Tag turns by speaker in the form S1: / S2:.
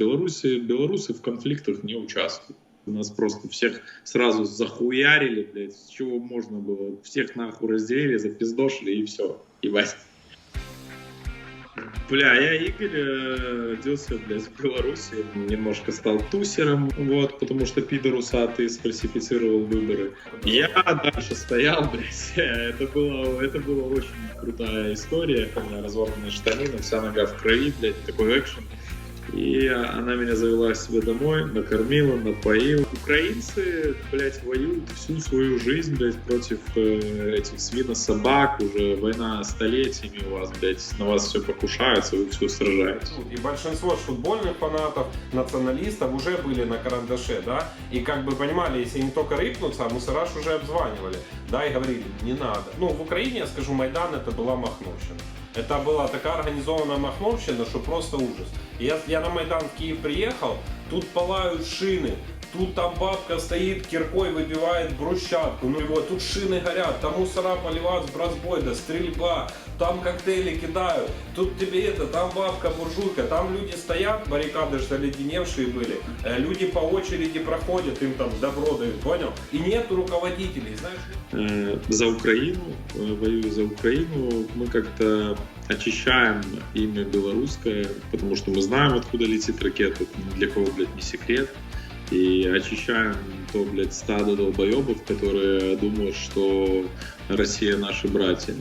S1: Беларуси, белорусы в конфликтах не участвуют. Нас просто всех сразу захуярили, блядь, с чего можно было. Всех нахуй разделили, запиздошили и все. Ебать. Бля, я Игорь э, родился, блядь, в Беларуси, немножко стал тусером, вот, потому что пидор усатый сфальсифицировал выборы. Я дальше стоял, блядь, это было, это была очень крутая история, у меня разорванные штанины, вся нога в крови, блядь, такой экшен. И она меня завела себе домой, накормила, напоила. Украинцы, блядь, воюют всю свою жизнь, блядь, против э, этих свинособак. Уже война столетиями у вас, блядь, на вас все покушаются, вы все сражаетесь.
S2: И большинство футбольных фанатов, националистов уже были на карандаше, да, и как бы понимали, если они только рыпнутся, а мусораж уже обзванивали, да, и говорили, не надо. Ну, в Украине, я скажу, Майдан это была Махновщина. Это была такая организованная Махновщина, что просто ужас. Я, я на Майдан в Киев приехал, тут палают шины, тут там бабка стоит, киркой выбивает брусчатку, ну его, тут шины горят, там мусора поливают с бразбойда, стрельба, там коктейли кидают, тут тебе это, там бабка буржуйка, там люди стоят, баррикады же заледеневшие были, э, люди по очереди проходят, им там добро дают, понял? И нет руководителей, знаешь?
S1: Э, за Украину, э, воюю за Украину, мы как-то очищаем имя белорусское, потому что мы знаем, откуда летит ракета, для кого, блядь, не секрет. И очищаем то, блядь, стадо долбоебов, которые думают, что Россия наши братья.